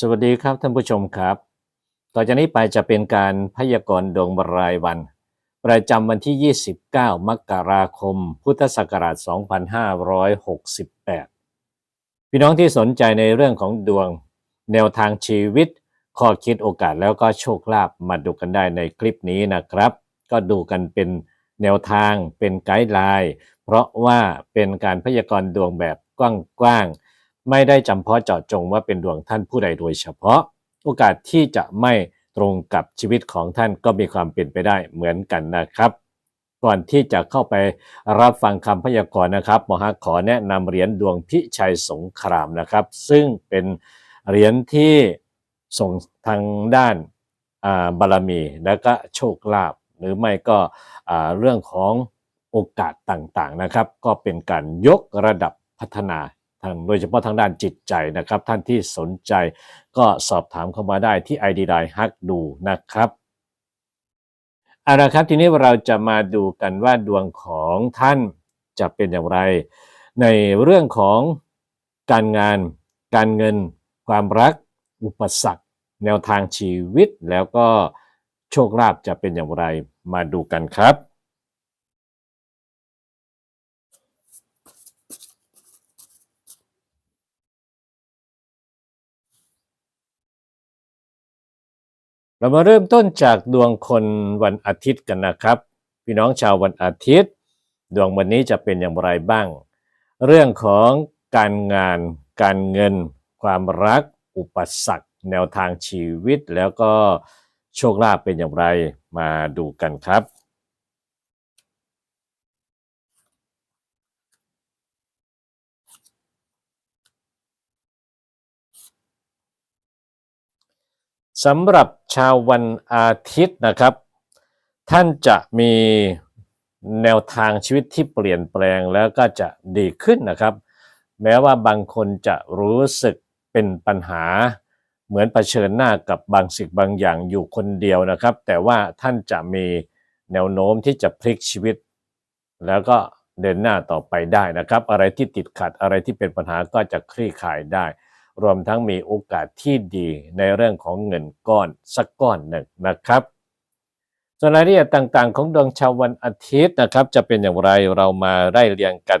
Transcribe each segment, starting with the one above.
สวัสดีครับท่านผู้ชมครับ ต่อจากนี้ไปจะเป็นการพยากรณ์ดวงรายวัน ประจำวันที่ 29 มกราคม พุทธศักราช 2568 พี่น้องที่สนใจในเรื่องของดวง แนวทางชีวิต ข้อคิดโอกาสแล้วก็โชคลาภมาดูกันได้ในคลิปนี้นะครับ ก็ดูกันเป็นแนวทางเป็นไกด์ไลน์ เพราะว่าเป็นการพยากรณ์ดวงแบบกว้างๆ ไม่ได้จำเพาะเจาะจงว่าเป็นดวงท่านผู้ใดโดยเฉพาะ โอกาสที่จะไม่ตรงกับชีวิตของท่านก็มีความเป็นไปได้เหมือนกันนะครับ ก่อนที่จะเข้าไปรับฟังคำพยากรณ์นะครับหมอฮักขอแนะนำเหรียญดวงพิชัยสงครามนะครับ ซึ่งเป็นเหรียญที่ส่งทางด้านาบารมีและก็โชคลาภหรือไม่ก็เรื่องของโอกาสต่างๆนะครับ ก็เป็นการยกระดับพัฒนา ทางโดยเฉพาะทางด้านจิตใจนะครับ ท่านที่สนใจก็สอบถามเข้ามาได้ที่ ID ไ i ฮักดูนะครับเอาละครับทีนี้เราจะมาดูกันว่าดวงของท่านจะเป็นอย่างไร ในเรื่องของการงาน การเงิน ความรัก อุปสรรค แนวทางชีวิต แล้วก็โชคลาภจะเป็นอย่างไรมาดูกันครับ เรามาเริ่มต้นจากดวงคนวันอาทิตย์กันนะครับ พี่น้องชาววันอาทิตย์ ดวงวันนี้จะเป็นอย่างไรบ้าง เรื่องของการงาน การเงิน ความรัก อุปสรรค แนวทางชีวิต แล้วก็โชคลาภเป็นอย่างไรมาดูกันครับ สำหรับชาววันอาทิตย์นะครับ ท่านจะมีแนวทางชีวิตที่เปลี่ยนแปลงแล้วก็จะดีขึ้นนะครับ แม้ว่าบางคนจะรู้สึกเป็นปัญหา เหมือนเผชิญหน้ากับบางสิ่งบางอย่างอยู่คนเดียวนะครับ แต่ว่าท่านจะมีแนวโน้มที่จะพลิกชีวิต แล้วก็เดินหน้าต่อไปได้นะครับ อะไรที่ติดขัดอะไรที่เป็นปัญหาก็จะคลี่คลายได้ รวมทั้งมีโอกาสที่ดีในเรื่องของเงินก้อนสักก้อนหนึ่งนะครับ ส่วนรายละเอียดต่างๆ ของดวงชาววันอาทิตย์นะครับ จะเป็นอย่างไรเรามาไล่เรียงกัน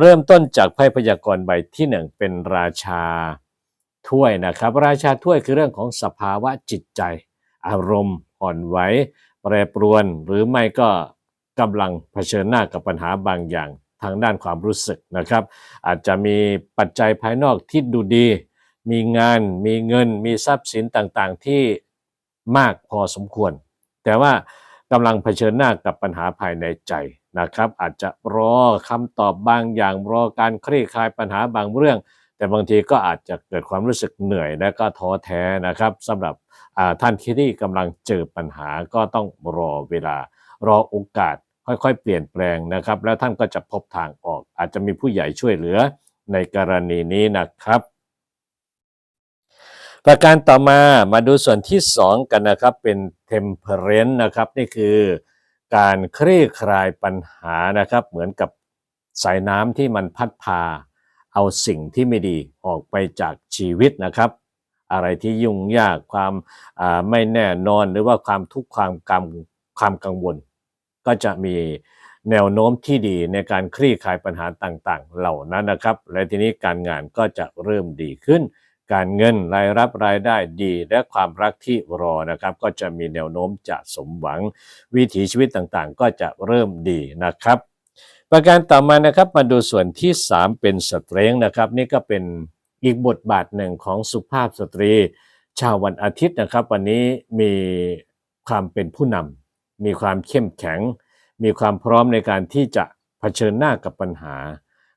เริ่มต้นจากไพ่พยากรณ์ใบที่หนึ่งเป็นราชาถ้วยนะครับ ราชาถ้วยคือเรื่องของสภาวะจิตใจ อารมณ์อ่อนไหวแปรปรวน หรือไม่ก็กำลังเผชิญหน้ากับปัญหาบางอย่าง ทางด้านความรู้สึกนะครับ อาจจะมีปัจจัยภายนอกที่ดูดี มีงาน มีเงิน มีทรัพย์สินต่างๆ ที่มากพอสมควร แต่ว่ากำลังเผชิญหน้ากับปัญหาภายในใจนะครับ อาจจะรอคำตอบบางอย่างรอการคลี่คลายปัญหาบางเรื่อง แต่บางทีก็อาจจะเกิดความรู้สึกเหนื่อยและก็ท้อแท้นะครับสำหรับท่านที่กำลังเจอปัญหาก็ต้องรอเวลารอโอกาส ค่อยๆ เปลี่ยนแปลงนะครับ แล้วท่านก็จะพบทางออก อาจจะมีผู้ใหญ่ช่วยเหลือในกรณีนี้นะครับ ประการต่อมามาดูส่วนที่ 2 กันนะครับเป็น temperance นะครับนี่คือการคลี่คลายปัญหานะครับเหมือนกับสายน้ำที่มันพัดพา เอาสิ่งที่ไม่ดีออกไปจากชีวิตนะครับ อะไรที่ยุ่งยากความไม่แน่นอนหรือว่าความทุกข์ความกังความกังวล ก็จะมีแนวโน้มที่ดีในการคลี่คลายปัญหาต่างๆ เหล่านั้นนะครับ และทีนี้การงานก็จะเริ่มดีขึ้น การเงินรายรับรายได้ดี และความรักที่รอนะครับ ก็จะมีแนวโน้มจะสมหวัง วิถีชีวิตต่างๆ ก็จะเริ่มดีนะครับ ประการต่อมานะครับมาดูส่วนที่ 3 เป็นสเตรงนะครับ นี่ก็เป็นอีกบทบาทหนึ่งของสุภาพสตรี ชาววันอาทิตย์นะครับ วันนี้มีความเป็นผู้นำ มีความเข้มแข็ง มีความพร้อมในการที่จะเผชิญหน้ากับปัญหา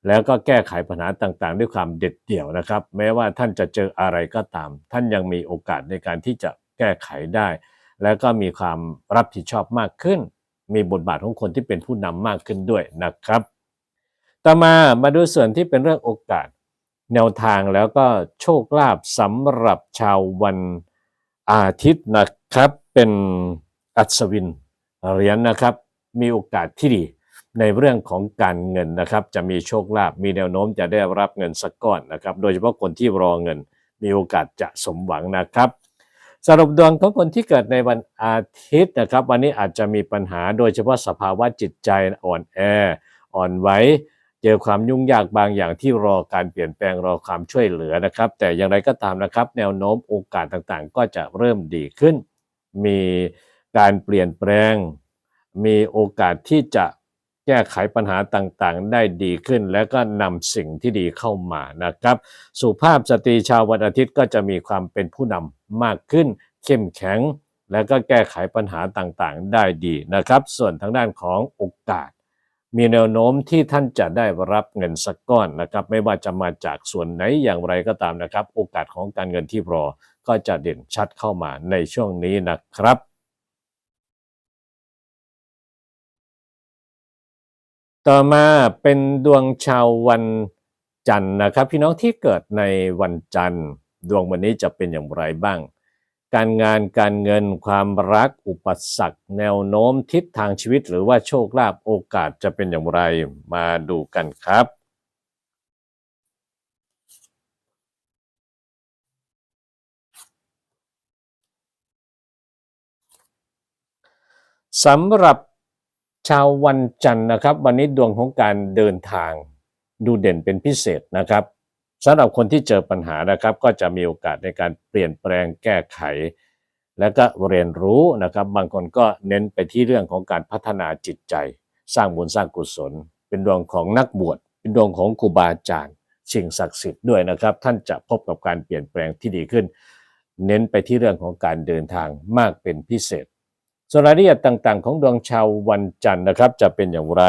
แล้วก็แก้ไขปัญหาต่างๆ ด้วยความเด็ดเดี่ยวนะครับ แม้ว่าท่านจะเจออะไรก็ตาม ท่านยังมีโอกาสในการที่จะแก้ไขได้ แล้วก็มีความรับผิดชอบมากขึ้น มีบทบาทของคนที่เป็นผู้นำมากขึ้นด้วยนะครับ ต่อมามาดูส่วนที่เป็นเรื่องโอกาส แนวทางแล้วก็โชคลาภสำหรับชาววันอาทิตย์นะครับ เป็นอัศวิน เหรียญนะครับมีโอกาสที่ดีในเรื่องของการเงินนะครับ จะมีโชคลาภมีแนวโน้มจะได้รับเงินสักก้อนนะครับ โดยเฉพาะคนที่รอเงิน มีโอกาสจะสมหวังนะครับ สรุปดวงของคนที่เกิดในวันอาทิตย์นะครับ วันนี้อาจจะมีปัญหาโดยเฉพาะสภาวะจิตใจอ่อนแอ อ่อนไหวเจอความยุ่งยากบางอย่างที่รอการเปลี่ยนแปลงรอความช่วยเหลือนะครับ แต่อย่างไรก็ตามนะครับ แนวโน้มโอกาสต่างๆ ก็จะเริ่มดีขึ้น มี การเปลี่ยนแปลง มีโอกาสที่จะแก้ไขปัญหาต่างๆ ได้ดีขึ้น และก็นำสิ่งที่ดีเข้ามานะครับ สุภาพสตรีชาววันอาทิตย์ก็จะมีความเป็นผู้นำมากขึ้น เข้มแข็ง และก็แก้ไขปัญหาต่างๆ ได้ดีนะครับ ส่วนทางด้านของโอกาส มีแนวโน้มที่ท่านจะได้รับเงินสักก้อนนะครับ ไม่ว่าจะมาจากส่วนไหนอย่างไรก็ตามนะครับ โอกาสของการเงินที่รอก็จะเด่นชัดเข้ามาในช่วงนี้นะครับ ต่อมาเป็นดวงชาววันจันทร์นะครับ พี่น้องที่เกิดในวันจันทร์ ดวงวันนี้จะเป็นอย่างไรบ้าง การงานการเงินความรักอุปสรรค แนวโน้มทิศทางชีวิต หรือว่าโชคลาภโอกาสจะเป็นอย่างไรมาดูกันครับสำหรับ ชาววันจันทร์นะครับ วันนี้ดวงของการเดินทางดูเด่นเป็นพิเศษนะครับสำหรับคนที่เจอปัญหานะครับ ก็จะมีโอกาสในการเปลี่ยนแปลงแก้ไข และก็เรียนรู้นะครับ บางคนก็เน้นไปที่เรื่องของการพัฒนาจิตใจ สร้างบุญสร้างกุศล เป็นดวงของนักบวชเป็นดวงของครูบาอาจารย์สิ่งศักดิ์สิทธิ์ด้วยนะครับ ท่านจะพบกับการเปลี่ยนแปลงที่ดีขึ้น เน้นไปที่เรื่องของการเดินทางมากเป็นพิเศษ ส่วนรายละเอียดต่างๆ ของดวงชาววันจันทร์นะครับ จะเป็นอย่างไร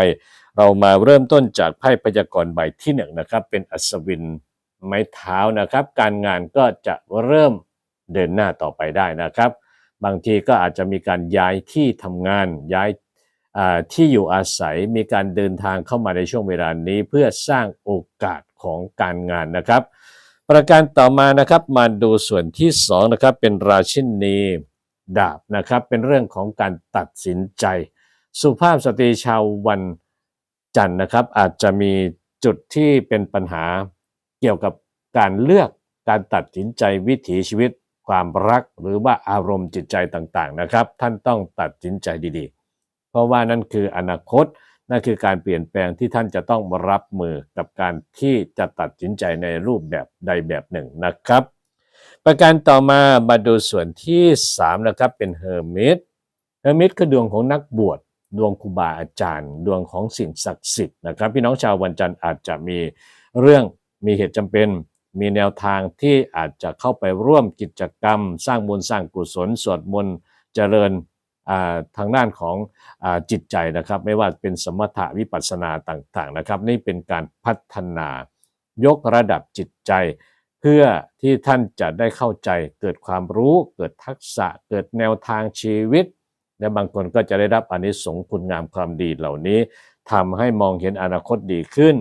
เรามาเริ่มต้นจากไพ่พยากรณ์ใบที่หนึ่งนะครับ เป็นอัศวินไม้เท้านะครับ การงานก็จะเริ่มเดินหน้าต่อไปได้นะครับ บางทีก็อาจจะมีการย้ายที่ทำงานย้ายที่อยู่อาศัยมีการเดินทางเข้ามาในช่วงเวลานี้เพื่อสร้างโอกาสของการงานนะครับ ประการต่อมานะครับมาดูส่วนที่สองนะครับเป็นราชินี ดาบนะครับ เป็นเรื่องของการตัดสินใจ สุภาพสตรีชาววันจันทร์นะครับ อาจจะมีจุดที่เป็นปัญหาเกี่ยวกับการเลือกการตัดสินใจวิถีชีวิต ความรักหรือว่าอารมณ์จิตใจต่างๆนะครับ ท่านต้องตัดสินใจดีๆ เพราะว่านั่นคืออนาคตนั่นคือการเปลี่ยนแปลงที่ท่านจะต้องรับมือกับการที่จะตัดสินใจในรูปแบบใดแบบหนึ่งนะครับ ประการต่อมามาดูส่วนที่3นะครับเป็นเฮอร์มิตเฮอร์มิตคือดวงของนักบวชดวงครูบาอาจารย์ ดวงของสิ่งศักดิ์สิทธิ์นะครับ พี่น้องชาววันจันทร์อาจจะมีเรื่องมีเหตุจำเป็น มีแนวทางที่อาจจะเข้าไปร่วมกิจกรรม สร้างบุญสร้างกุศลสวดมนต์เจริญทางด้านของอจิตใจนะครับ ไม่ว่าเป็นสมถะวิปัสสนาต่างๆนะครับ นี่เป็นการพัฒนายกระดับจิตใจ พื่อที่ท่านจะได้เข้าใจเกิดความรู้ เกิดทักษะ เกิดแนวทางชีวิต และบางคนก็จะได้รับอานิสงส์คุณงามความดีเหล่านี้ทำให้มองเห็นอนาคตดีขึ้น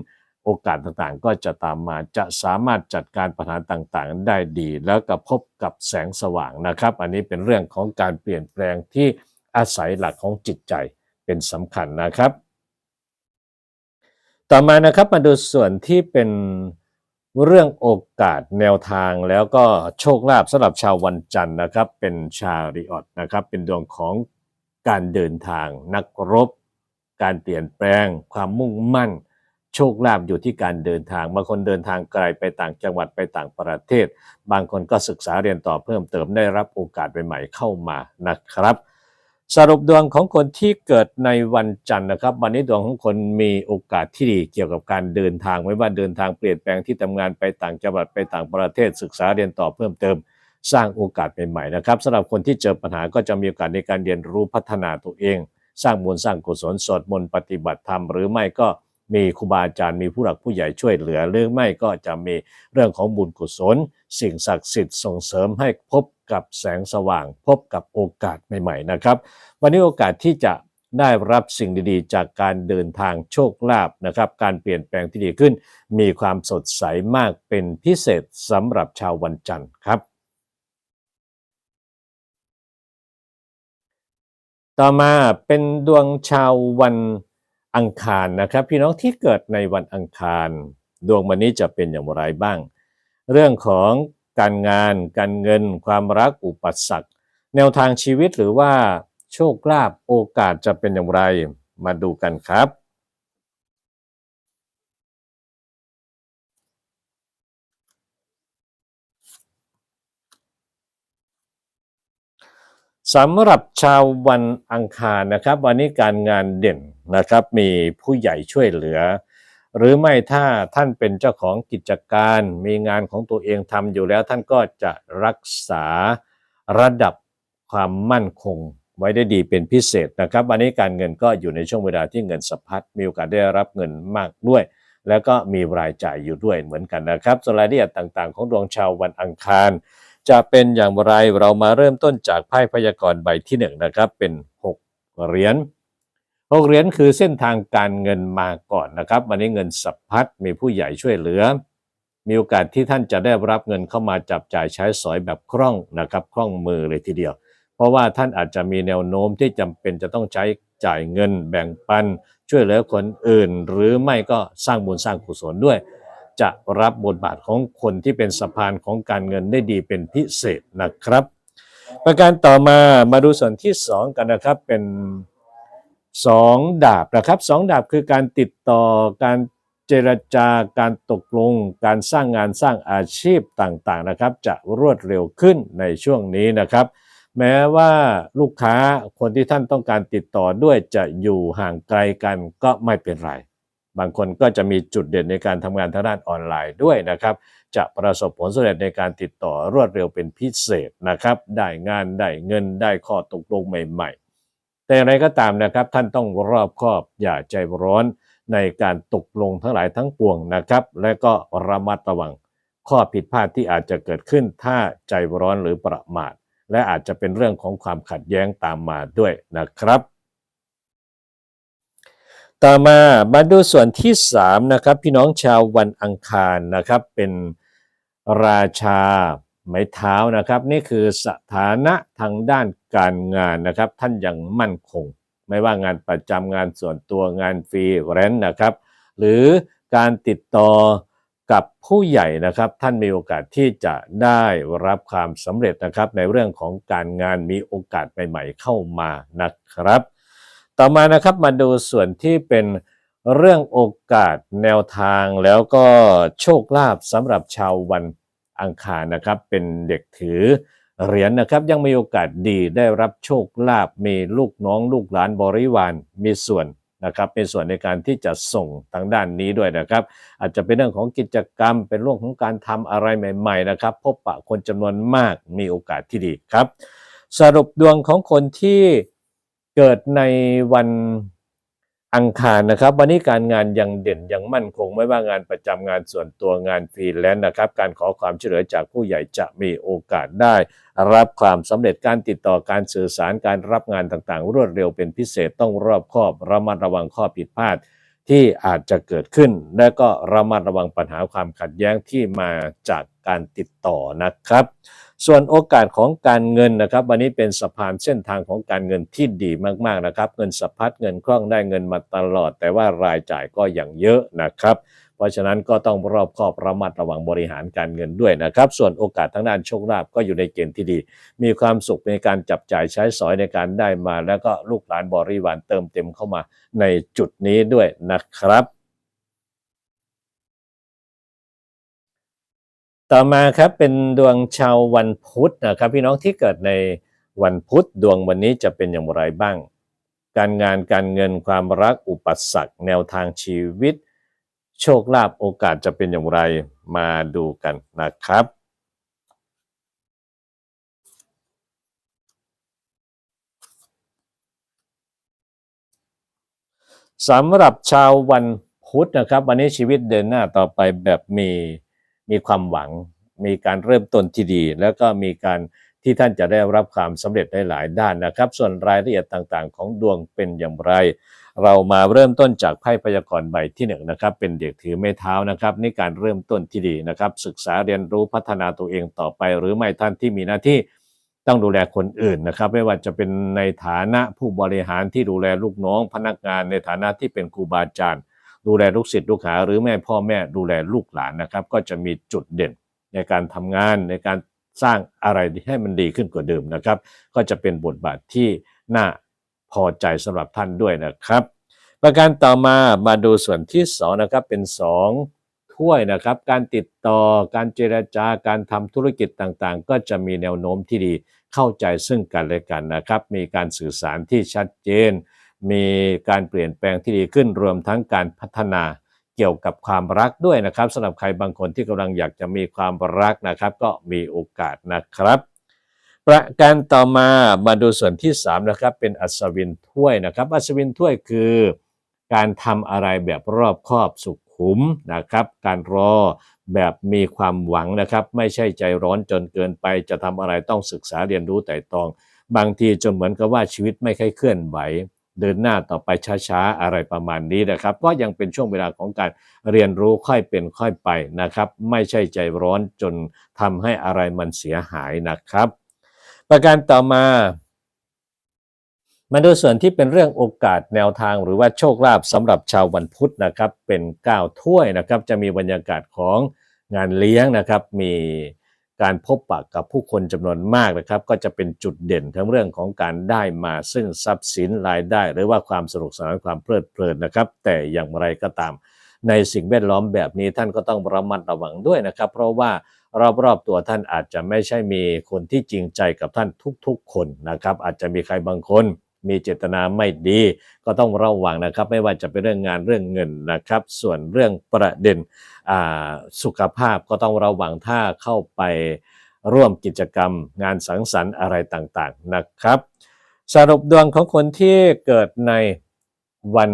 โอกาสต่างๆ ก็จะตามมาจะสามารถจัดการปัญหาต่างๆ ได้ดี แล้วก็พบกับแสงสว่างนะครับ อันนี้เป็นเรื่องของการเปลี่ยนแปลงที่อาศัยหลักของจิตใจเป็นสำคัญนะครับ ต่อมานะครับมาดูส่วนที่เป็น เรื่องโอกาสแนวทางแล้วก็โชคลาภสำหรับชาววันจันทร์นะครับ เป็นชาริออตนะครับ เป็นดวงของการเดินทางนักรบ การเปลี่ยนแปลง ความมุ่งมั่น โชคลาภอยู่ที่การเดินทางบางคนเดินทางไกลไปต่างจังหวัดไปต่างประเทศ บางคนก็ศึกษาเรียนต่อเพิ่มเติมได้รับโอกาสใหม่ๆเข้ามานะครับ สรุปดวงของคนที่เกิดในวันจันทร์นะครับ วันนี้ดวงของคนมีโอกาสที่ดีเกี่ยวกับการเดินทางไม่ว่าเดินทางเปลี่ยนแปลงที่ทำงานไปต่างจังหวัดไปต่างประเทศศึกษาเรียนต่อเพิ่มเติม สร้างโอกาสใหม่ๆนะครับสำหรับคนที่เจอปัญหาก็จะมีโอกาสในการเรียนรู้พัฒนาตัวเอง สร้างบุญสร้างกุศลสวดมนต์ปฏิบัติธรรมหรือไม่ก็ มีครูบาอาจารย์มีผู้หลักผู้ใหญ่ช่วยเหลือ หรือไม่ก็จะมีเรื่องของบุญกุศล สิ่งศักดิ์สิทธิ์ส่งเสริมให้พบกับแสงสว่าง พบกับโอกาสใหม่ๆนะครับ วันนี้โอกาสที่จะได้รับสิ่งดีๆ จากการเดินทางโชคลาภนะครับ การเปลี่ยนแปลงที่ดีขึ้น มีความสดใสมากเป็นพิเศษสำหรับชาววันจันทร์ครับ ต่อมาเป็นดวงชาววัน อังคารนะครับ พี่น้องที่เกิดในวันอังคาร ดวงวันนี้จะเป็นอย่างไรบ้าง เรื่องของการงาน การเงิน ความรักอุปสรรคแนวทางชีวิตหรือว่าโชคลาภโอกาสจะเป็นอย่างไร มาดูกันครับ สำหรับชาววันอังคารนะครับ วันนี้การงานเด่นนะครับ มีผู้ใหญ่ช่วยเหลือ หรือไม่ถ้าท่านเป็นเจ้าของกิจการ มีงานของตัวเองทำอยู่แล้ว ท่านก็จะรักษาระดับความมั่นคงไว้ได้ดีเป็นพิเศษนะครับ วันนี้การเงินก็อยู่ในช่วงเวลาที่เงินสะพัดมีโอกาสได้รับเงินมากด้วย แล้วก็มีรายจ่ายอยู่ด้วยเหมือนกันนะครับส่วนรายละเอียดต่างๆ ของดวงชาววันอังคาร จะเป็นอย่างไรเรามาเริ่มต้นจากไพ่พยากรณ์ใบที่หนึ่งนะครับเป็นหกเหรียญหกเหรียญคือเส้นทางการเงินมาก่อนนะครับ วันนี้เงินสัพพัดมีผู้ใหญ่ช่วยเหลือ มีโอกาสที่ท่านจะได้รับเงินเข้ามาจับจ่ายใช้สอยแบบคล่องนะครับคล่องมือเลยทีเดียว เพราะว่าท่านอาจจะมีแนวโน้มที่จำเป็นจะต้องใช้จ่ายเงินแบ่งปัน ช่วยเหลือคนอื่น หรือไม่ก็สร้างบุญสร้างกุศลด้วย จะรับบทบาทของคนที่เป็นสะพานของการเงินได้ดีเป็นพิเศษนะครับ ประการต่อมามาดูส่วนที่ 2 กันนะครับเป็น 2 ดาบนะครับสองดาบคือการติดต่อการเจรจาการตกลง การสร้างงานสร้างอาชีพต่างๆนะครับ จะรวดเร็วขึ้นในช่วงนี้นะครับ แม้ว่าลูกค้าคนที่ท่านต้องการติดต่อด้วยจะอยู่ห่างไกลกันก็ไม่เป็นไร บางคนก็จะมีจุดเด่นในการทำงานทางด้านออนไลน์ด้วยนะครับ จะประสบผลสำเร็จในการติดต่อรวดเร็วเป็นพิเศษนะครับ ได้งานได้เงินได้ข้อตกลงใหม่ ๆ แต่อย่างไรก็ตามนะครับท่านต้องรอบคอบอย่าใจร้อนในการตกลงทั้งหลายทั้งปวงนะครับ และก็ระมัดระวังข้อผิดพลาดที่อาจจะเกิดขึ้นถ้าใจร้อนหรือประมาท และอาจจะเป็นเรื่องของความขัดแย้งตามมาด้วยนะครับ ต่อมามาดูส่วนที่3นะครับพี่น้องชาววันอังคารนะครับเป็นราชาไม้เท้านะครับ นี่คือสถานะทางด้านการงานนะครับ ท่านยังมั่นคง ไม่ว่างานประจำงานส่วนตัวงานฟรีแรนนะครับ หรือการติดต่อกับผู้ใหญ่นะครับ ท่านมีโอกาสที่จะได้รับความสำเร็จนะครับ ในเรื่องของการงานมีโอกาสใหม่ๆเข้ามานะครับ ต่อมานะครับมาดูส่วนที่เป็นเรื่องโอกาสแนวทางแล้วก็โชคลาภสำหรับชาววันอังคารนะครับเป็นเด็กถือเหรียญนะครับยังมีโอกาสดีได้รับโชคลาภมีลูกน้องลูกหลานบริวารมีส่วนนะครับเป็นส่วนในการที่จะส่งทางด้านนี้ด้วยนะครับ อาจจะเป็นเรื่องของกิจกรรม เป็นเรื่องของการทำอะไรใหม่ ๆ นะครับ พบปะคนจำนวนมากมีโอกาสที่ดีครับ สรุปดวงของคนที่ เกิดในวันอังคารนะครับ วันนี้การงานยังเด่นยังมั่นคงไม่ว่างานประจำงานส่วนตัวงานฟรีแลนซ์นะครับ การขอความช่วยเหลือจากผู้ใหญ่จะมีโอกาสได้ รับความสำเร็จการติดต่อการสื่อสารการรับงานต่างๆ รวดเร็วเป็นพิเศษต้องรอบคอบระมัดระวังข้อผิดพลาดที่อาจจะเกิดขึ้น และก็ระมัดระวังปัญหาความขัดแย้งที่มาจากการติดต่อนะครับ ส่วนโอกาสของการเงินนะครับ วันนี้เป็นสะพานเส้นทางของการเงินที่ดีมากๆนะครับ เงินสะพัดเงินคล่องได้เงินมาตลอด แต่ว่ารายจ่ายก็อย่างเยอะนะครับ เพราะฉะนั้นก็ต้องรอบคอบระมัดระวังบริหารการเงินด้วยนะครับ ส่วนโอกาสทางด้านโชคลาภก็อยู่ในเกณฑ์ที่ดี มีความสุขในการจับจ่ายใช้สอยในการได้มา แล้วก็ลูกหลานบริวารเติมเต็มเข้ามาในจุดนี้ด้วยนะครับ ต่อมาครับเป็นดวงชาววันพุธนะครับ พี่น้องที่เกิดในวันพุธดวงวันนี้จะเป็นอย่างไรบ้าง การงานการเงินความรักอุปสรรคแนวทางชีวิต โชคลาภโอกาสจะเป็นอย่างไรมาดูกันนะครับสำหรับชาววันพุธนะครับ วันนี้ชีวิตเดินหน้าต่อไปแบบมี มีความหวัง มีการเริ่มต้นที่ดี แล้วก็มีการที่ท่านจะได้รับความสำเร็จได้หลายด้านนะครับ ส่วนรายละเอียดต่างๆ ของดวงเป็นอย่างไร เรามาเริ่มต้นจากไพ่พยากรณ์ใบที่หนึ่งนะครับ เป็นเด็กถือไม้เท้านะครับนี่การเริ่มต้นที่ดีนะครับ ศึกษาเรียนรู้พัฒนาตัวเองต่อไป หรือไม่ท่านที่มีหน้าที่ต้องดูแลคนอื่นนะครับ ไม่ว่าจะเป็นในฐานะผู้บริหารที่ดูแลลูกน้อง พนักงานในฐานะที่เป็นครูบาอาจารย์ ดูแลลูกศิษย์ลูกหา หรือแม่พ่อแม่ดูแลลูกหลานนะครับ ก็จะมีจุดเด่นในการทำงานในการสร้างอะไรให้มันดีขึ้นกว่าเดิมนะครับ ก็จะเป็นบทบาทที่น่าพอใจสำหรับท่านด้วยนะครับ ประการต่อมามาดูส่วนที่สองนะครับเป็นสองถ้วยนะครับ การติดต่อการเจรจาการทำธุรกิจต่างๆ ก็จะมีแนวโน้มที่ดีเข้าใจซึ่งกันและกันนะครับ มีการสื่อสารที่ชัดเจน มีการเปลี่ยนแปลงที่ดีขึ้นรวมทั้งการพัฒนาเกี่ยวกับความรักด้วยนะครับสำหรับใครบางคนที่กำลังอยากจะมีความรักนะครับ ก็มีโอกาสนะครับ ประการต่อมามาดูส่วนที่3นะครับเป็นอัศวินถ้วยนะครับ อัศวินถ้วยคือ การทำอะไรแบบรอบคอบสุขุมนะครับ การรอแบบมีความหวังนะครับ ไม่ใช่ใจร้อนจนเกินไป จะทำอะไรต้องศึกษาเรียนรู้แต่ตอง บางทีจนเหมือนกับว่าชีวิตไม่ค่อยเคลื่อนไหว เดินหน้าต่อไปช้าๆ อะไรประมาณนี้นะครับ ก็ยังเป็นช่วงเวลาของการเรียนรู้ค่อยเป็นค่อยไปนะครับ ไม่ใช่ใจร้อนจนทำให้อะไรมันเสียหายนะครับ ประการต่อมามาดูส่วนที่เป็นเรื่องโอกาสแนวทางหรือว่าโชคลาภสำหรับชาววันพุธนะครับ เป็น9ถ้วยนะครับ จะมีบรรยากาศของงานเลี้ยงนะครับ มี การพบปะกับผู้คนจำนวนมากนะครับ ก็จะเป็นจุดเด่นทั้งเรื่องของการได้มาซึ่งทรัพย์สินรายได้ หรือว่าความสนุกสนานความเพลิดเพลินนะครับ แต่อย่างไรก็ตาม ในสิ่งแวดล้อมแบบนี้ท่านก็ต้องระมัดระวังด้วยนะครับ เพราะว่ารอบๆตัวท่านอาจจะไม่ใช่มีคนที่จริงใจกับท่านทุกๆ คนนะครับ อาจจะมีใครบางคน มีเจตนาไม่ดี ก็ต้องระวังนะครับ ไม่ว่าจะเป็นเรื่องงานเรื่องเงินนะครับ ส่วนเรื่องประเด็นสุขภาพก็ต้องระวังถ้าเข้าไปร่วมกิจกรรม งานสังสรรค์อะไรต่างๆนะครับ สรุปดวงของคนที่เกิดในวัน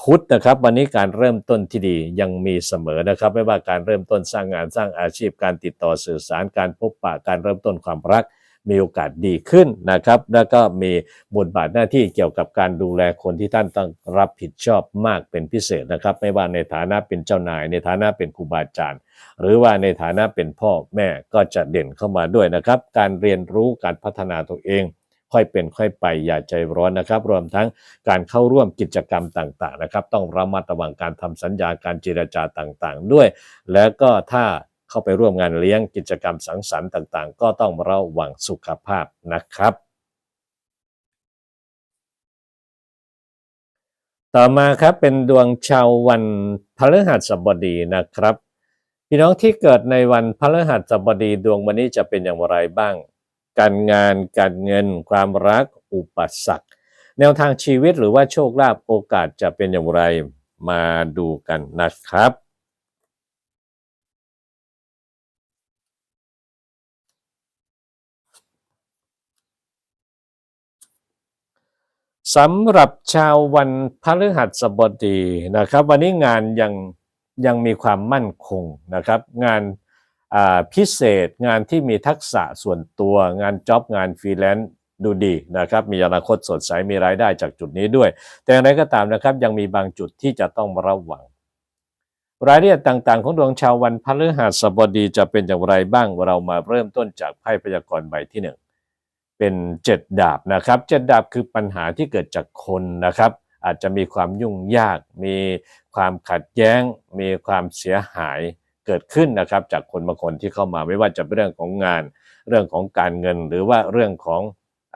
พุธนะครับวันนี้การเริ่มต้นที่ดียังมีเสมอนะครับ ไม่ว่าการเริ่มต้นสร้างงานสร้างอาชีพการติดต่อสื่อสารการพบปะการเริ่มต้นความรัก มีโอกาสดีขึ้นนะครับ แล้วก็มีบทบาทหน้าที่เกี่ยวกับการดูแลคนที่ท่านต้องรับผิดชอบมากเป็นพิเศษนะครับ ไม่ว่าในฐานะเป็นเจ้านาย ในฐานะเป็นครูบาอาจารย์ หรือว่าในฐานะเป็นพ่อแม่ก็จะเด่นเข้ามาด้วยนะครับ การเรียนรู้การพัฒนาตัวเองค่อยเป็นค่อยไปอย่าใจร้อนนะครับ รวมทั้งการเข้าร่วมกิจกรรมต่างๆนะครับ ต้องระมัดระวังการทำสัญญาการเจรจาต่างๆ ด้วย แล้วก็ถ้า เข้าไปร่วมงานเลี้ยงกิจกรรมสังสรรค์ต่างๆ ก็ต้องระวังสุขภาพนะครับ ต่อมาครับเป็นดวงชาววันพฤหัสบดีนะครับพี่น้องที่เกิดในวันพฤหัสบดีดวงวันนี้จะเป็นอย่างไรบ้าง การงานการเงิน ความรักอุปสรรคแนวทางชีวิตหรือว่าโชคลาภโอกาสจะเป็นอย่างไรมาดูกันนะครับ สำหรับชาววันพฤหัสบดีนะครับ วันนี้งานยังยังมีความมั่นคงนะครับ งานพิเศษงานที่มีทักษะส่วนตัวงานจ็อบงานฟรีแลนซ์ดูดีนะครับ มีอนาคตสดใสมีรายได้จากจุดนี้ด้วย แต่อย่างไรก็ตามนะครับยังมีบางจุดที่จะต้องระวัง รายละเอียดต่างๆ ของดวงชาววันพฤหัสบดีจะเป็นอย่างไรบ้างเรามาเริ่มต้นจากไพ่พยากรณ์ใบที่หนึ่ง เป็นเจ็ดดาบนะครับเจ็ดดาบคือปัญหาที่เกิดจากคนนะครับ อาจจะมีความยุ่งยาก มีความขัดแย้ง มีความเสียหายเกิดขึ้นนะครับ จากคนบางคนที่เข้ามาไม่ว่าจะเป็นเรื่องของงาน เรื่องของการเงินหรือว่าเรื่องของ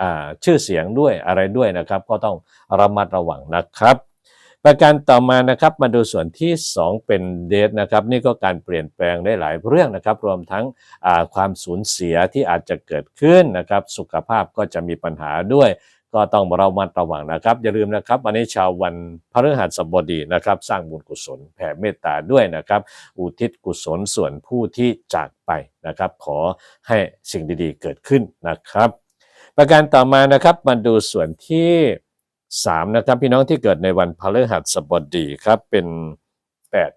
อชื่อเสียงด้วยอะไรด้วยนะครับ ก็ต้องระมัดระวังนะครับ ประการต่อมานะครับมาดูส่วนที่ 2 เป็นเดทนะครับนี่ก็การเปลี่ยนแปลงได้หลายเรื่องนะครับ รวมทั้งความสูญเสียที่อาจจะเกิดขึ้นนะครับ สุขภาพก็จะมีปัญหาด้วยก็ต้องเรามัดระวังนะครับ อย่าลืมนะครับวันนี้ชาววันพฤหัสบดีนะครับ สร้างบุญกุศลแผ่เมตตาด้วยนะครับ อุทิศกุศลส่วนผู้ที่จากไปนะครับ ขอให้สิ่งดีๆเกิดขึ้นนะครับ ประการต่อมานะครับมาดูส่วนที่ สามนะครับพี่น้องที่เกิดในวันพฤหัสบดีครับเป็นแปด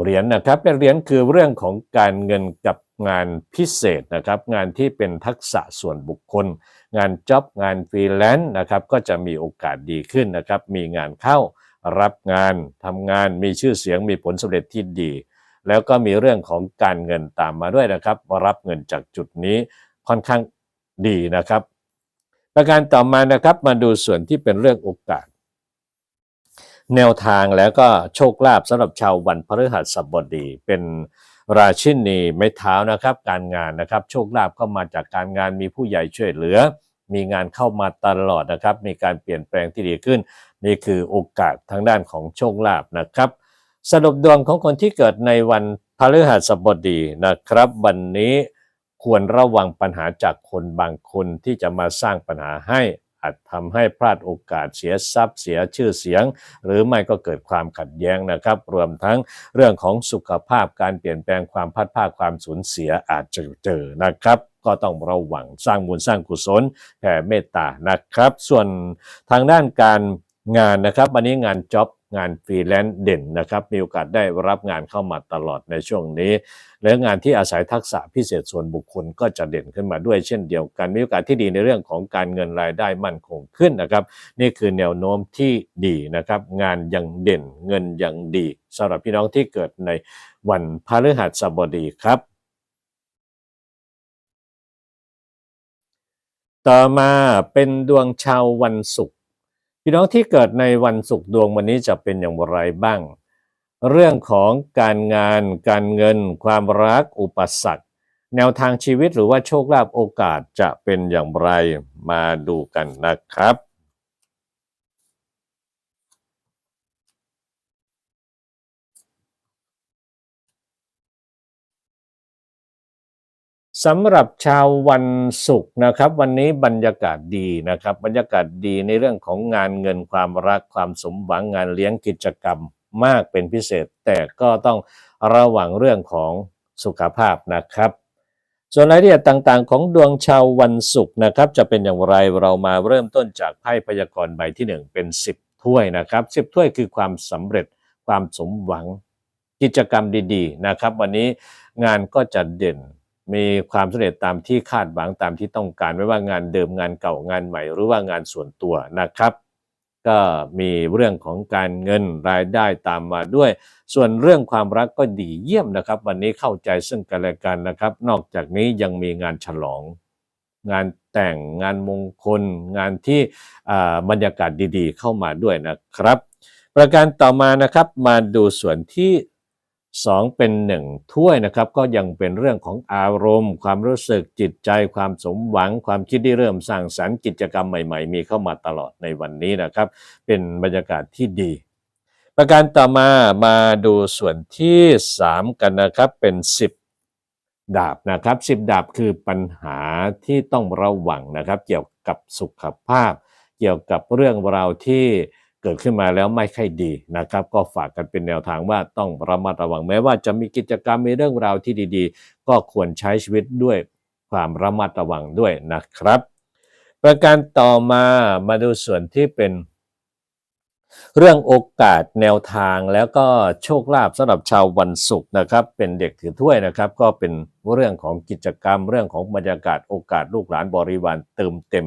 เหรียญนนะครับเป็นเหรียญคือเรื่องของการเงินกับงานพิเศษนะครับ งานที่เป็นทักษะส่วนบุคคล งานจ็อบงานฟรีแลนซ์นะครับก็จะมีโอกาสดีขึ้นนะครับ มีงานเข้ารับงานทำงานมีชื่อเสียงมีผลสำเร็จที่ดี แล้วก็มีเรื่องของการเงินตามมาด้วยนะครับรับเงินจากจุดนี้ค่อนข้างดีนะครับ ประการต่อมานะครับมาดูส่วนที่เป็นเรื่องโอกาส แนวทางแล้วก็โชคลาภสำหรับชาววันพฤหัสบดี เป็นราชินีไม้เท้านะครับ การงานนะครับ โชคลาภก็มาจากการงานมีผู้ใหญ่ช่วยเหลือ มีงานเข้ามาตลอดนะครับ มีการเปลี่ยนแปลงที่ดีขึ้น นี่คือโอกาสทางด้านของโชคลาภนะครับ สรุปดวงของคนที่เกิดในวันพฤหัสบดีนะครับ วันนี้ ควรระวังปัญหาจากคนบางคนที่จะมาสร้างปัญหาให้อาจทำให้พลาดโอกาสเสียทรัพย์เสียชื่อเสียง หรือไม่ก็เกิดความขัดแย้งนะครับ รวมทั้งเรื่องของสุขภาพการเปลี่ยนแปลงความพัดภาคความสูญเสียอาจจะเจอนะครับ ก็ต้องระวังสร้างบุญสร้างกุศลแผ่เมตตานะครับ ส่วนทางด้านการ งานนะครับวันนี้งานจ็อบงานฟรีแลนซ์เด่นนะครับ มีโอกาสได้รับงานเข้ามาตลอดในช่วงนี้ และงานที่อาศัยทักษะพิเศษส่วนบุคคลก็จะเด่นขึ้นมาด้วยเช่นเดียวกัน มีโอกาสที่ดีในเรื่องของการเงินรายได้มั่นคงขึ้นนะครับ นี่คือแนวโน้มที่ดีนะครับ งานยังเด่นเงินยังดีสำหรับพี่น้องที่เกิดในวันพฤหัสบดีครับต่อมาเป็นดวงชาววันศุกร์ พี่น้องที่เกิดในวันศุกร์ดวงวันนี้จะเป็นอย่างไรบ้าง เรื่องของการงาน การเงิน ความรัก อุปสรรค แนวทางชีวิตหรือว่าโชคลาภโอกาสจะเป็นอย่างไรมาดูกันนะครับ สำหรับชาววันศุกร์นะครับ วันนี้บรรยากาศดีนะครับ บรรยากาศดีในเรื่องของงานเงินความรักความสมหวังงานเลี้ยงกิจกรรมมากเป็นพิเศษ แต่ก็ต้องระวังเรื่องของสุขภาพนะครับ ส่วนรายละเอียดต่างๆ ของดวงชาววันศุกร์นะครับ จะเป็นอย่างไรเรามาเริ่มต้นจากไพ่พยากรณ์ใบที่ 1 เป็น 10 ถ้วยนะครับ 10 ถ้วยคือความสำเร็จความสมหวังกิจกรรมดี ๆ นะครับ วันนี้งานก็จะเด่น มีความสำเร็จตามที่คาดหวังตามที่ต้องการไม่ว่างานเดิมงานเก่างานใหม่ หรือว่างานส่วนตัวนะครับ ก็มีเรื่องของการเงินรายได้ตามมาด้วย ส่วนเรื่องความรักก็ดีเยี่ยมนะครับ วันนี้เข้าใจซึ่งกันและกันนะครับ นอกจากนี้ยังมีงานฉลอง งานแต่งงานมงคล งานที่บรรยากาศดีๆ เข้ามาด้วยนะครับ ประการต่อมานะครับมาดูส่วนที่ สองเป็นหนึ่งถ้วยนะครับก็ยังเป็นเรื่องของอารมณ์ ความรู้สึกจิตใจ ความสมหวัง ความคิดที่เริ่มสร้างสรรค์กิจกรรมใหม่ๆ มีเข้ามาตลอดในวันนี้นะครับ เป็นบรรยากาศที่ดี ประการต่อมามาดูส่วนที่สามกันนะครับเป็นสิบดาบนะครับสิบดาบคือปัญหาที่ต้องระวังนะครับ เกี่ยวกับสุขภาพ เกี่ยวกับเรื่องราวที่ เกิดขึ้นมาแล้วไม่ค่อยดีนะครับ ก็ฝากกันเป็นแนวทางว่าต้องระมัดระวังแม้ว่าจะมีกิจกรรมมีเรื่องราวที่ดีๆ ก็ควรใช้ชีวิตด้วยความระมัดระวังด้วยนะครับ ประการต่อมามาดูส่วนที่เป็น เรื่องโอกาสแนวทางแล้วก็โชคลาภสำหรับชาววันศุกร์นะครับ เป็นเด็กถือถ้วยนะครับ ก็เป็นเรื่องของกิจกรรม เรื่องของบรรยากาศโอกาสลูกหลานบริวารเติมเต็ม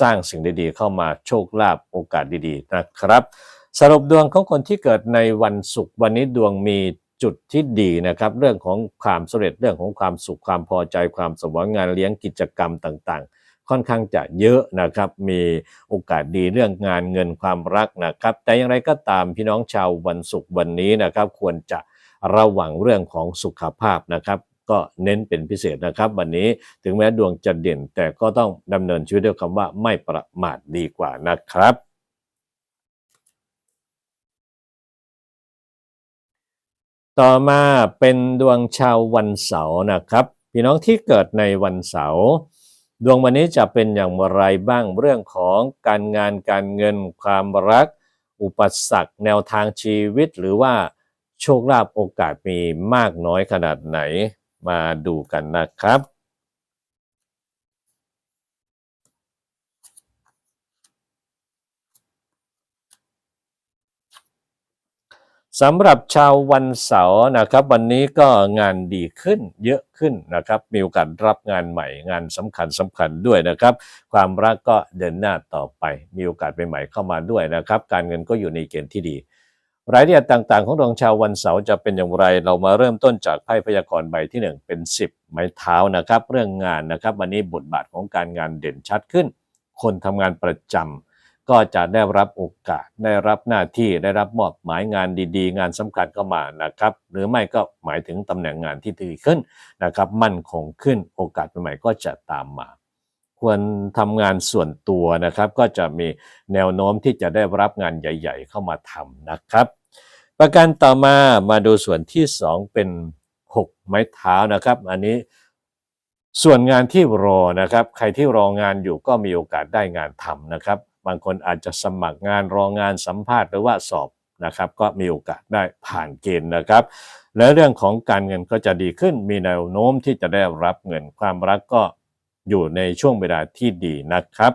สร้างสิ่งดีๆ เข้ามาโชคลาภโอกาสดีๆนะครับ สรุปดวงของคนที่เกิดในวันศุกร์วันนี้ดวงมีจุดที่ดีนะครับ เรื่องของความสำเร็จเรื่องของความสุขความพอใจความสมหวังงานเลี้ยงกิจกรรมต่างๆ ค่อนข้างจะเยอะนะครับ มีโอกาสดีเรื่องงานเงินความรักนะครับ แต่อย่างไรก็ตามพี่น้องชาววันศุกร์วันนี้นะครับ ควรจะระวังเรื่องของสุขภาพนะครับ ก็เน้นเป็นพิเศษนะครับ วันนี้ถึงแม้ดวงจะเด่น แต่ก็ต้องดำเนินชีวิตด้วยคำว่าไม่ประมาทดีกว่านะครับต่อมาเป็นดวงชาววันเสาร์นะครับ พี่น้องที่เกิดในวันเสาร์ ดวงวันนี้จะเป็นอย่างไรบ้างเรื่องของการงานการเงินความรัก อุปสรรคแนวทางชีวิต หรือว่าโชคลาภโอกาสมีมากน้อยขนาดไหน มาดูกันนะครับ สำหรับชาววันเสาร์นะครับ วันนี้ก็งานดีขึ้นเยอะขึ้นนะครับ มีโอกาสรับงานใหม่งานสำคัญสำคัญด้วยนะครับ ความรักก็เดินหน้าต่อไป มีโอกาสใหม่ๆเข้ามาด้วยนะครับ การเงินก็อยู่ในเกณฑ์ที่ดีรายละเอียดต่างๆ ของดวงชาววันเสาร์จะเป็นอย่างไร เรามาเริ่มต้นจากไพ่พยากรณ์ใบที่ 1 เป็น 10 ไม้เท้านะครับ เรื่องงานนะครับ วันนี้บทบาทของการงานเด่นชัดขึ้น คนทำงานประจำ ก็จะได้รับโอกาส ได้รับหน้าที่ได้รับมอบหมายงานดีๆ งานสำคัญเข้ามานะครับ หรือไม่ก็หมายถึงตำแหน่งงานที่ดีขึ้นนะครับ มั่นคงขึ้นโอกาสใหม่ๆก็จะตามมา ควรทำงานส่วนตัวนะครับ ก็จะมีแนวโน้มที่จะได้รับงานใหญ่ ๆ เข้ามาทำนะครับ ประการต่อมามาดูส่วนที่ 2 เป็น 6 ไม้เท้านะครับ อันนี้ส่วนงานที่รอนะครับ ใครที่รองานอยู่ก็มีโอกาสได้งานทำนะครับ บางคนอาจจะสมัครงานรองานสัมภาษณ์หรือว่าสอบนะครับ ก็มีโอกาสได้ผ่านเกณฑ์นะครับ และเรื่องของการเงินก็จะดีขึ้น มีแนวโน้มที่จะได้รับเงินความรักก็อยู่ในช่วงเวลาที่ดีนะครับ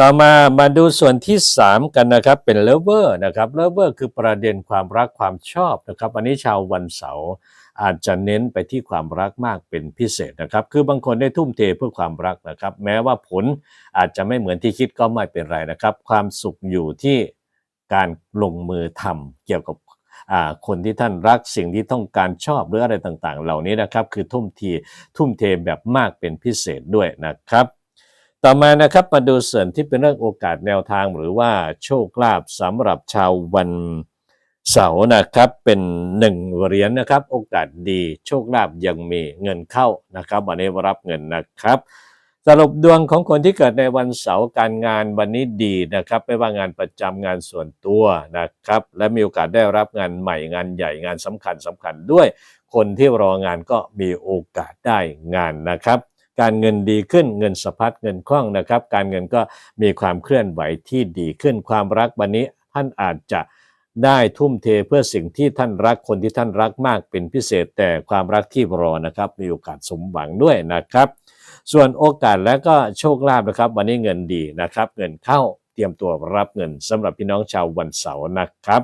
ต่อมามาดูส่วนที่ 3 กันนะครับเป็นเลเวอร์นะครับเลเวอร์คือประเด็นความรักความชอบนะครับอันนี้ชาววันเสาร์ อาจจะเน้นไปที่ความรักมากเป็นพิเศษนะครับ คือบางคนได้ทุ่มเทเพื่อความรักนะครับ แม้ว่าผลอาจจะไม่เหมือนที่คิดก็ไม่เป็นไรนะครับ ความสุขอยู่ที่การลงมือทำเกี่ยวกับคนที่ท่านรักสิ่งที่ต้องการชอบหรืออะไรต่างๆ เหล่านี้นะครับ คือทุ่มเททุ่มเทแบบมากเป็นพิเศษด้วยนะครับ ต่อมานะครับมาดูส่วนที่เป็นเรื่องโอกาสแนวทางหรือว่าโชคลาภสำหรับชาววัน เสาร์นะครับเป็นหนึ่งเหรียญนะครับ โอกาสดีโชคลาภยังมีเงินเข้านะครับ วันนี้รับเงินนะครับ สรุปดวงของคนที่เกิดในวันเสาร์การงานวันนี้ดีนะครับ ไม่ว่างานประจำงานส่วนตัวนะครับ และมีโอกาสได้รับงานใหม่งานใหญ่งานสำคัญสำคัญด้วย คนที่รองานก็มีโอกาสได้งานนะครับการเงินดีขึ้นเงินสะพัดเงินคล่องนะครับ การเงินก็มีความเคลื่อนไหวที่ดีขึ้นความรักวันนี้ท่านอาจจะ ได้ทุ่มเทเพื่อสิ่งที่ท่านรักคนที่ท่านรักมากเป็นพิเศษแต่ความรักที่รอนะครับ มีโอกาสสมหวังด้วยนะครับ ส่วนโอกาสและก็โชคลาภนะครับ วันนี้เงินดีนะครับ เงินเข้าเตรียมตัวรับเงินสำหรับพี่น้องชาววันเสาร์นะครับ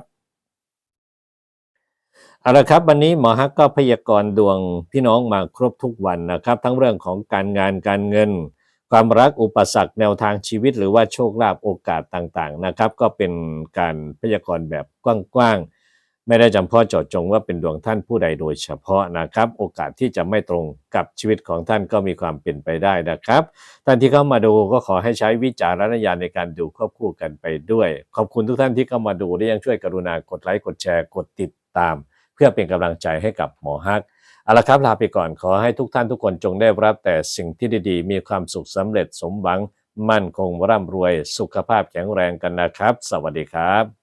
เอาละครับวันนี้หมอฮักก็พยากรณ์ดวงพี่น้องมาครบทุกวันนะครับ ทั้งเรื่องของการงานการเงิน ความรักอุปสรรคแนวทางชีวิต หรือว่าโชคลาภโอกาสต่างๆนะครับ ก็เป็นการพยากรณ์แบบกว้างๆ ไม่ได้จำเพาะเจาะจงว่าเป็นดวงท่านผู้ใดโดยเฉพาะนะครับ โอกาสที่จะไม่ตรงกับชีวิตของท่านก็มีความเป็นไปได้นะครับ ท่านที่เข้ามาดูก็ขอให้ใช้วิจารณญาณในการดูควบคู่กันไปด้วย ขอบคุณทุกท่านที่เข้ามาดูและยังช่วยกรุณากดไลค์กดแชร์กดติดตาม เพื่อเป็นกำลังใจให้กับหมอฮัก เอาละครับลาไปก่อนขอให้ทุกท่านทุกคนจงได้รับแต่สิ่งที่ดีๆ มีความสุขสำเร็จสมหวัง มั่นคงร่ำรวย สุขภาพแข็งแรงกันนะครับ สวัสดีครับ